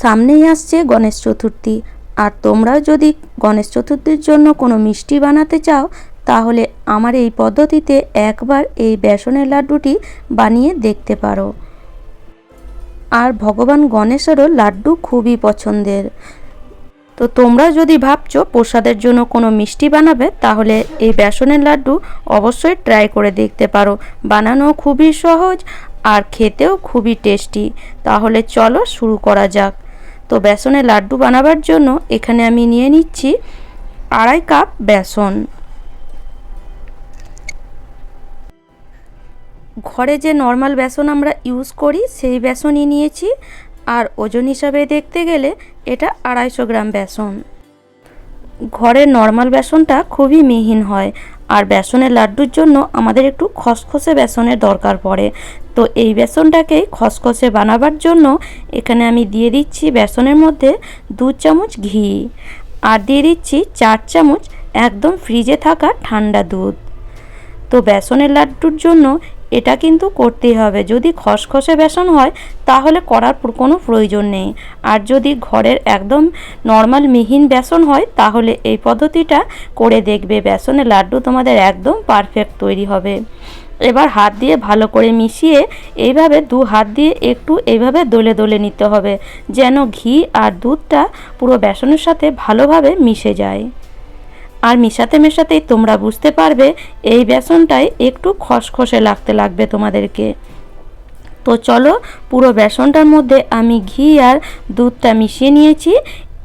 সামনেই আসছে গণেশ চতুর্থী। আর তোমরা যদি গণেশ চতুর্থীর জন্য কোনো মিষ্টি বানাতে চাও, তাহলে আমার এই পদ্ধতিতে একবার এই বেসনের লাড্ডুটি বানিয়ে দেখতে পারো। আর ভগবান গণেশেরও লাড্ডু খুবই পছন্দের। তো তোমরা যদি ভাবছ প্রসাদের জন্য কোনো মিষ্টি বানাবে, তাহলে এই বেসনের লাড্ডু অবশ্যই ট্রাই করে দেখতে পারো। বানানো খুবই সহজ আর খেতেও খুবই টেস্টি। তাহলে চলো শুরু করা যাক। তো বেসনের লাড্ডু বানাবার জন্য এখানে আমি নিয়ে নিচ্ছি আড়াই কাপ বেসন। ঘরে যে নর্মাল বেসন আমরা ইউজ করি, সেই বেসনই নিয়েছি। আর ওজন হিসাবে দেখতে গেলে এটা আড়াইশো গ্রাম বেসন। ঘরের নর্মাল বেসনটা খুবই মিহিন হয়। আর বেসনের লাড্ডুর জন্য আমাদের একটু খসখসে বেসনের দরকার পড়ে। তো এই বেসনটাকেই খসখসে বানাবার জন্য এখানে আমি দিয়ে দিচ্ছি বেসনের মধ্যে দু চামচ ঘি আর দিয়ে দিচ্ছি চার চামচ একদম ফ্রিজে থাকা ঠান্ডা দুধ। তো বেসনের লাড্ডুর জন্য এটা কিন্তু করতেই হবে। যদি খসখসে বেসন হয়, তাহলে করার কোনো প্রয়োজন নেই। আর যদি ঘরের একদম নর্মাল মিহিন বেসন হয়, তাহলে এই পদ্ধতিটা করে দেখবে। বেসনের লাড্ডু তোমাদের একদম পারফেক্ট তৈরি হবে। এবার হাত দিয়ে ভালো করে মিশিয়ে এইভাবে দু হাত দিয়ে একটু এইভাবে দলে দলে নিতে হবে, যেন ঘি আর দুধটা পুরো বেসনের সাথে ভালোভাবে মিশে যায়। আর মেশাতে মেশাতেই তোমরা বুঝতে পারবে এই বেসনটাই একটু খসখসে লাগতে লাগবে তোমাদেরকে। তো চলো, পুরো বেসনটার মধ্যে আমি ঘি আর দুধটা মিশিয়ে নিয়েছি।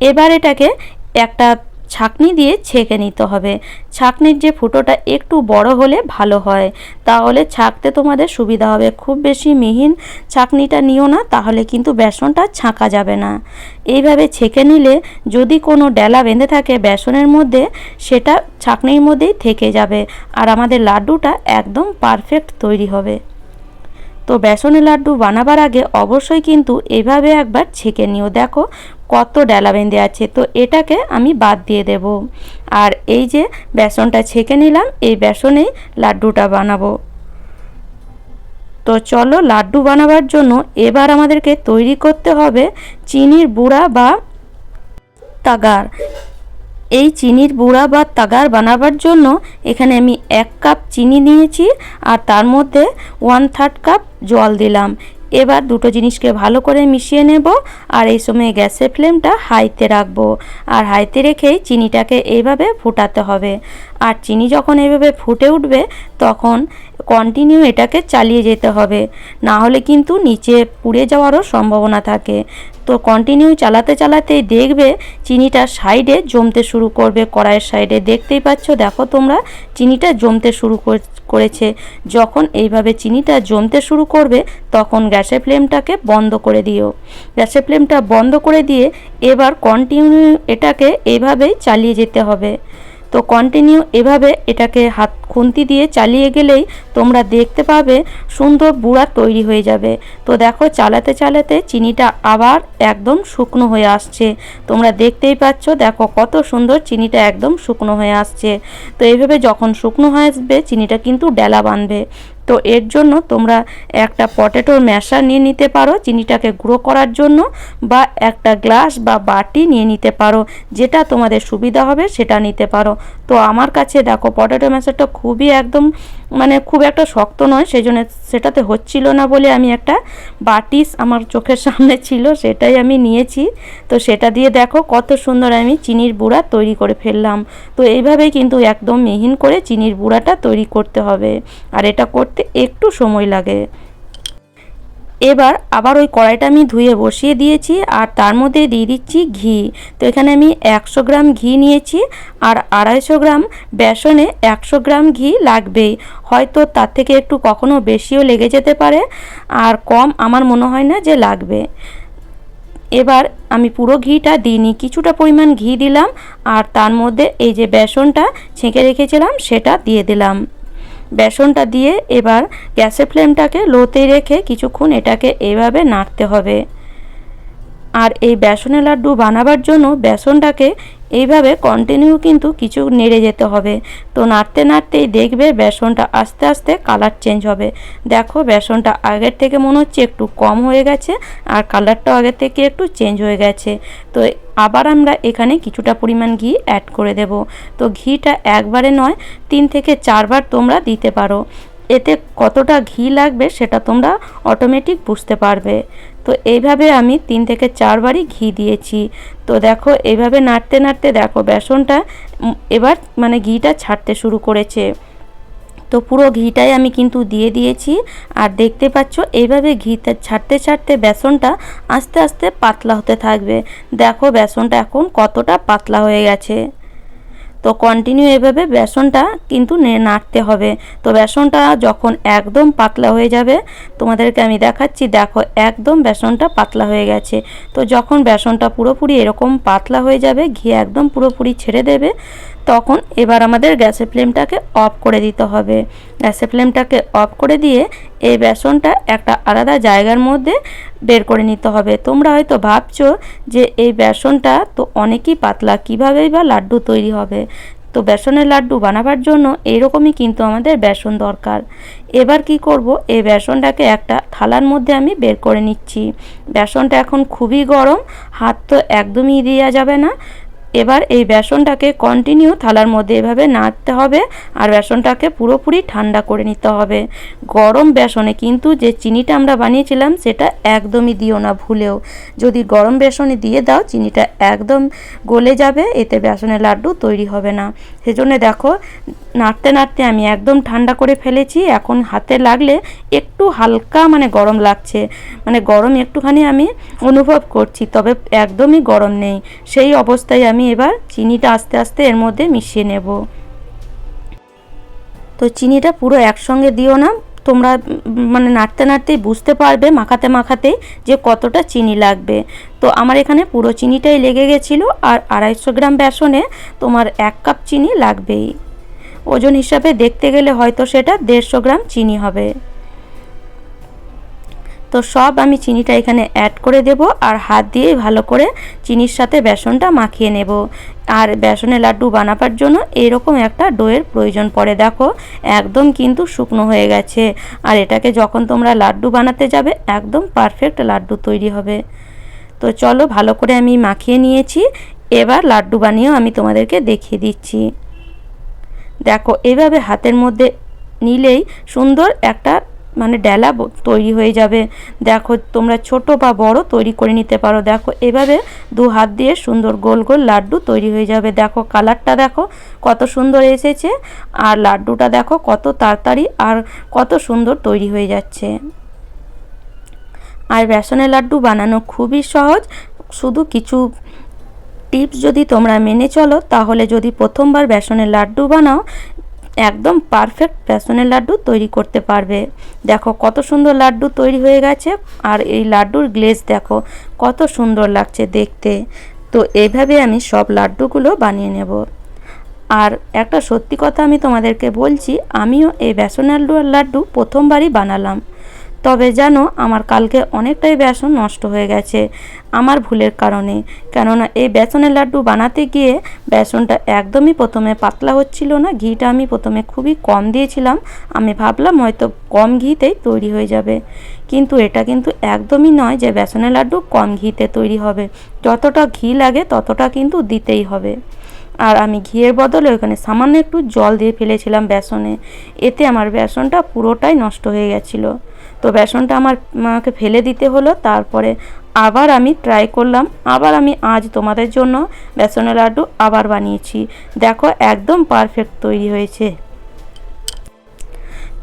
এবার এটাকে একটা ছাকনি দিয়ে ছেঁকে নিতে হবে। ছাকনির যে ফুটোটা একটু বড় হলে ভালো হয়। তাহলে ছাকতে তোমাদের সুবিধা হবে। খুব বেশি মিহিন ছাকনিটা নিও না, তাহলে কিন্তু বেসনটা ছাঁকা যাবে না। এইভাবে ছেঁকে নিলে যদি কোনো ডেলা বেঁধে থাকে বেসনের মধ্যে, সেটা ছাকনির মধ্যেই থেকে যাবে। আর আমাদের লাড্ডুটা একদম পারফেক্ট তৈরি হবে। তো বেসনের লাড্ডু বানাবার আগে অবশ্যই কিন্তু এভাবে একবার ছেঁকে নিও। দেখো কত ডেলা বেঁধে আছে, তো এটাকে আমি বাদ দিয়ে দেব। আর এই যে বেসনটা ছেঁকে নিলাম, এই বেসনেই লাড্ডুটা বানাবো। তো চলো লাড্ডু বানাবার জন্য এবার আমাদেরকে তৈরি করতে হবে চিনির বুড়া বা তাগার। এই চিনির বুড়া বা তাগার বানাবার জন্য এখানে আমি এক কাপ চিনি নিয়েছি, আর তার মধ্যে ওয়ান থার্ড কাপ জল দিলাম। এবার দুটো জিনিসকে ভালো করে মিশিয়ে নেব আর এই সময় গ্যাসের ফ্লেমটা হাইতে রাখব। আর হাইতে রেখেই চিনিটাকে এইভাবে ফোটাতে হবে। আর চিনি যখন এইভাবে ফুটে উঠবে, তখন কন্টিনিউ এটাকে চালিয়ে যেতে হবে। না হলে কিন্তু নিচে পুড়ে যাওয়ারও সম্ভাবনা থাকে। তো কন্টিনিউ চালাতে চালাতেই দেখবে চিনিটা সাইডে জমতে শুরু করবে, কড়াইয়ের সাইডে দেখতেই পাচ্ছ, দেখো তোমরা চিনিটা জমতে শুরু করেছে। যখন এইভাবে চিনিটা জমতে শুরু করবে, তখন গ্যাসের ফ্লেমটাকে বন্ধ করে দিও। গ্যাসের ফ্লেমটা বন্ধ করে দিয়ে এবার কন্টিনিউ এটাকে এইভাবেই চালিয়ে যেতে হবে। তো কন্টিনিউ এভাবে এটাকে হাত খুন্তি দিয়ে চালিয়ে গেলেই তোমরা দেখতে পাবে সুন্দর বুড়া তৈরি হয়ে যাবে। তো দেখো চালাতে চালাতে চিনিটা আবার একদম শুকনো হয়ে আসছে। তোমরা দেখতেই পাচ্ছ, দেখো কত সুন্দর চিনিটা একদম শুকনো হয়ে আসছে। তো এইভাবে যখন শুকনো হয়ে আসবে, চিনিটা কিন্তু ডেলা বাঁধবে। তো এর জন্য তোমরা একটা পটেটোর ম্যাশার নিয়ে নিতে পারো, চিনিটাকে গুঁড়ো করার জন্য, বা একটা গ্লাস বা বাটি নিয়ে নিতে পারো, যেটা তোমাদের সুবিধা হবে সেটা নিতে পারো। তো আমার কাছে দেখো পটেটো ম্যাশারটা খুবই একদম মানে খুব একটা শক্ত নয় সেই জন্য সেটাতে হচ্ছিল না বলে আমি একটা বাটিস আমার চোখের সামনে ছিল, সেটাই আমি নিয়েছি। তো সেটা দিয়ে দেখো, কত সুন্দর আমি চিনির বুড়া তৈরি করে ফেললাম। তো এইভাবেই কিন্তু একদম মিহিন করে চিনির বুড়াটা তৈরি করতে হবে। আর এটা করতে একটু সময় লাগে। এবার আবার ওই কড়াইটা আমি ধুয়ে বসিয়ে দিয়েছি আর তার মধ্যে দিয়ে দিচ্ছি ঘি। তো এখানে আমি একশো গ্রাম ঘি নিয়েছি আর আড়াইশো গ্রাম বেসনে একশো গ্রাম ঘি লাগবেই হয়তো তার থেকে একটু কখনো বেশিও লেগে যেতে পারে আর কম আমার মনে হয় না যে লাগবে। এবার আমি পুরো ঘিটা দিইনি কিছুটা পরিমাণ ঘি দিলাম আর তার মধ্যে এই যে বেসনটা ছেঁকে রেখেছিলাম সেটা দিয়ে দিলাম। বেসনটা দিয়ে এবার গ্যাসের ফ্লেমটাকে লোতে রেখে কিছুক্ষণ এটাকে এভাবে নাড়তে হবে। আর এই বেসনের লাড্ডু বানাবার জন্য বেসনটাকে এইভাবে কন্টিনিউ কিন্তু কিছু নেড়ে যেতে হবে। তো নাড়তে নাড়তেই দেখবে বেসনটা আস্তে আস্তে কালার চেঞ্জ হবে। দেখো বেসনটা আগের থেকে মনে হচ্ছে একটু কম হয়ে গেছে আর কালারটাও আগের থেকে একটু চেঞ্জ হয়ে গেছে। তো আবার আমরা এখানে কিছুটা পরিমাণ ঘি অ্যাড করে দেব। তো ঘিটা একবারে নয়, তিন থেকে চারবার তোমরা দিতে পারো। এতে কতটা ঘি লাগবে সেটা তোমরা অটোমেটিক বুঝতে পারবে। তো এইভাবে আমি তিন থেকে চারবারই ঘি দিয়েছি। তো দেখো, এইভাবে নাড়তে নাড়তে দেখো বেসনটা এবার মানে ঘিটা ছাড়তে শুরু করেছে। তো পুরো ঘিটাই আমি কিন্তু দিয়ে দিয়েছি। আর দেখতে পাচ্ছ, এইভাবে ঘিতে ছাড়তে ছাড়তে বেসনটা আস্তে আস্তে পাতলা হতে থাকবে। দেখো বেসনটা এখন কতটা পাতলা হয়ে গেছে। তো কন্টিনিউ এভাবে বেসনটা কিন্তু নাড়তে হবে। তো বেসনটা যখন একদম পাতলা হয়ে যাবে, তোমাদেরকে আমি দেখাচ্ছি, দেখো একদম বেসনটা পাতলা হয়ে গেছে। তো যখন বেসনটা পুরোপুরি এরকম পাতলা হয়ে যাবে, ঘি একদম পুরোপুরি ছেড়ে দেবে তখন এবার আমাদের গ্যাসের ফ্লেমটাকে অফ করে দিতে হবে। গ্যাসের ফ্লেমটাকে অফ করে দিয়ে এই বেসনটা একটা আলাদা জায়গার মধ্যে বের করে নিতে হবে। তোমরা হয়তো ভাবছ যে এই বেসনটা তো অনেকই পাতলা কীভাবেই বা লাড্ডু তৈরি হবে? তো বেসনের লাড্ডু বানাবার জন্য এইরকমই কিন্তু আমাদের বেসন দরকার। এবার কি করব? এই বেসনটাকে একটা থালার মধ্যে আমি বের করে নিচ্ছি। বেসনটা এখন খুবই গরম, হাত তো একদমই দেওয়া যাবে না। এবার এই বেসনটাকে কন্টিনিউ থালার মধ্যে এভাবে নাড়তে হবে আর বেসনটাকে পুরোপুরি ঠান্ডা করে নিতে হবে। গরম বেসনে কিন্তু যে চিনিটা আমরা বানিয়েছিলাম সেটা একদমই দিও না ভুলেও। যদি গরম বেসনে দিয়ে দাও, চিনিটা একদম গলে যাবে, এতে বেসনের লাড্ডু তৈরি হবে না। সেজন্য দেখো, নাড়তে নাড়তে আমি একদম ঠান্ডা করে ফেলেছি। এখন হাতে লাগলে একটু হালকা মানে গরম লাগছে। মানে গরম একটুখানি আমি অনুভব করছি, তবে একদমই গরম নেই। সেই অবস্থায় আমি এবার চিনিটা আস্তে আস্তে এর মধ্যে মিশিয়ে নেব। তো চিনিটা পুরো একসঙ্গে দিও না, তোমরা মানে নাড়তে নাড়তেই বুঝতে পারবে, মাখাতে মাখাতেই যে কতটা চিনি লাগবে। তো আমার এখানে পুরো চিনিটাই লেগে গেছিল, আর আড়াইশো গ্রাম বেসনে তোমার এক কাপ চিনি লাগবেই। ওজন হিসাবে দেখতে গেলে হয়তো সেটা দেড়শো গ্রাম চিনি হবে। তো সব আমি চিনিটা এখানে অ্যাড করে দেব আর হাত দিয়ে ভালো করে চিনির সাথে বেসনটা মাখিয়ে নেব। আর বেসনের লাড্ডু বানাবার জন্য এরকম একটা ডোয়ের প্রয়োজন পড়ে, দেখো। একদম কিন্তু শুকনো হয়ে গেছে। আর এটাকে যখন তোমরা লাড্ডু বানাতে যাবে, একদম পারফেক্ট লাড্ডু তৈরি হবে। তো চলো ভালো করে আমি মাখিয়ে নিয়েছি। এবার লাড্ডু বানিয়েও আমি তোমাদেরকে দেখিয়ে দিচ্ছি। দেখো, এভাবে হাতের মধ্যে নিলেই সুন্দর একটা মানে ডেলা তৈরি হয়ে যাবে। দেখো তোমরা ছোট বা বড় তৈরি করে নিতে পারো। দেখো এভাবে দু হাত দিয়ে সুন্দর গোল গোল লাড্ডু তৈরি হয়ে যাবে। দেখো কালারটা দেখো কত সুন্দর এসেছে আর লাড্ডুটা দেখো কত তাড়াতাড়ি আর কত সুন্দর তৈরি হয়ে যাচ্ছে। আর বেসনের লাড্ডু বানানো খুবই সহজ। শুধু কিছু টিপস যদি তোমরা মেনে চলো, তাহলে যদি প্রথমবার বেসনের লাড্ডু বানাও একদম পারফেক্ট বেসনের লাড্ডু তৈরি করতে পারবে। দেখো কত সুন্দর লাড্ডু তৈরি হয়ে গেছে আর এই লাড্ডুর গ্লেজ দেখো কত সুন্দর লাগছে দেখতে। তো এইভাবে আমি সব লাড্ডুগুলো বানিয়ে নেব। আর একটা সত্যি কথা আমি তোমাদেরকে বলছি, আমিও এই বেসনের লাড্ডু প্রথমবারই বানালাম। তবে যেন আমার কালকে অনেকটাই বেসন নষ্ট হয়ে গেছে আমার ভুলের কারণে। কেননা এই বেসনের লাড্ডু বানাতে গিয়ে বেসনটা একদমই প্রথমে পাতলা হচ্ছিল না, ঘিটা আমি প্রথমে খুবই কম দিয়েছিলাম, আমি ভাবলাম হয়তো কম ঘিতেই তৈরি হয়ে যাবে। কিন্তু এটা কিন্তু একদমই নয় যে বেসনের লাড্ডু কম ঘিতে তৈরি হবে, যতটা ঘি লাগে ততটা কিন্তু দিতেই হবে। আর আমি ঘিয়ের বদলে ওখানে সামান্য একটু জল দিয়ে ফেলেছিলাম বেসনে, এতে আমার বেসনটা পুরোটাই নষ্ট হয়ে গেছিল। তো বেসনটা আমার মাকে ফেলে দিতে হলো, তারপরে আবার আমি ট্রাই করলাম, আবার আমি আজ তোমাদের জন্য বেসনের লাড্ডু আবার বানিয়েছি। দেখো একদম পারফেক্ট তৈরি হয়েছে।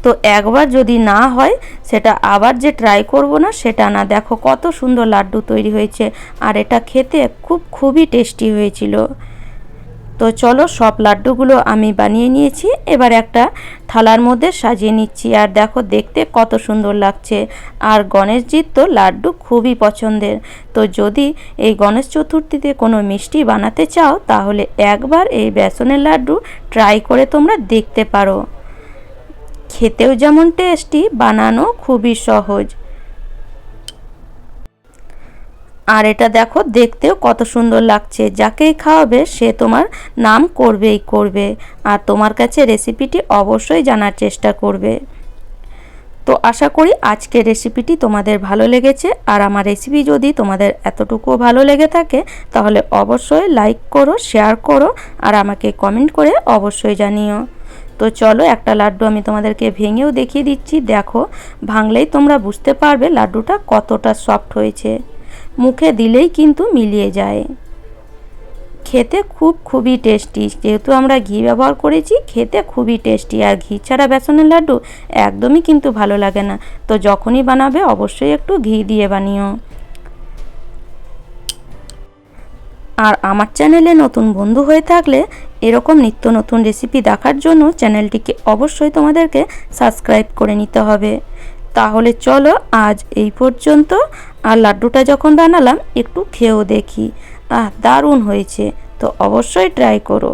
তো একবার যদি না হয়, সেটা আবার যে ট্রাই করব না, সেটা না। দেখো কত সুন্দর লাড্ডু তৈরি হয়েছে, আর এটা খেতে খুব, খুবই টেস্টি হয়েছিল। তো চলো সব লাড্ডুগুলো আমি বানিয়ে নিয়েছি। এবার একটা থালার মধ্যে সাজিয়ে নিচ্ছি। আর দেখো, দেখতে কত সুন্দর লাগছে। আর গণেশজির তো লাড্ডু খুবই পছন্দের। তো যদি এই গণেশ চতুর্থীতে কোনো মিষ্টি বানাতে চাও, তাহলে একবার এই বেসনের লাড্ডু ট্রাই করে তোমরা দেখতে পারো। খেতেও যেমন টেস্টি বানানো খুবই সহজ। আর এটা দেখো, দেখতেও কত সুন্দর লাগছে। যাকেই খাওয়াবে, সে তোমার নাম করবেই করবে। আর তোমার কাছে রেসিপিটি অবশ্যই জানার চেষ্টা করবে। তো আশা করি আজকের রেসিপিটি তোমাদের ভালো লেগেছে। আর আমার রেসিপি যদি তোমাদের এতটুকুও ভালো লেগে থাকে, তাহলে অবশ্যই লাইক করো শেয়ার করো, আর আমাকে কমেন্ট করে অবশ্যই জানিও। তো চলো, একটা লাড্ডু আমি তোমাদেরকে ভেঙেও দেখিয়ে দিচ্ছি। দেখো, ভাঙলেই তোমরা বুঝতে পারবে লাড্ডুটা কতটা সফট হয়েছে। মুখে দিলেই কিন্তু মিলিয়ে যায়। খেতে খুব খুবই টেস্টি যেহেতু আমরা ঘি ব্যবহার করেছি, খেতে খুবই টেস্টি আর ঘি ছাড়া বেসনের লাড্ডু একদমই কিন্তু ভালো লাগে না। তো যখনই বানাবে, অবশ্যই একটু ঘি দিয়ে বানিও। আর আমার চ্যানেলে নতুন বন্ধু হয়ে থাকলে, এরকম নিত্য নতুন রেসিপি দেখার জন্য চ্যানেলটিকে অবশ্যই তোমাদেরকে সাবস্ক্রাইব করে নিতে হবে। তাহলে চলো আজ এই পর্যন্ত। আর লাড্ডুটা যখন বানালাম একটু খেয়েও দেখি। আহ দারুণ হয়েছে। তো অবশ্যই ট্রাই করো।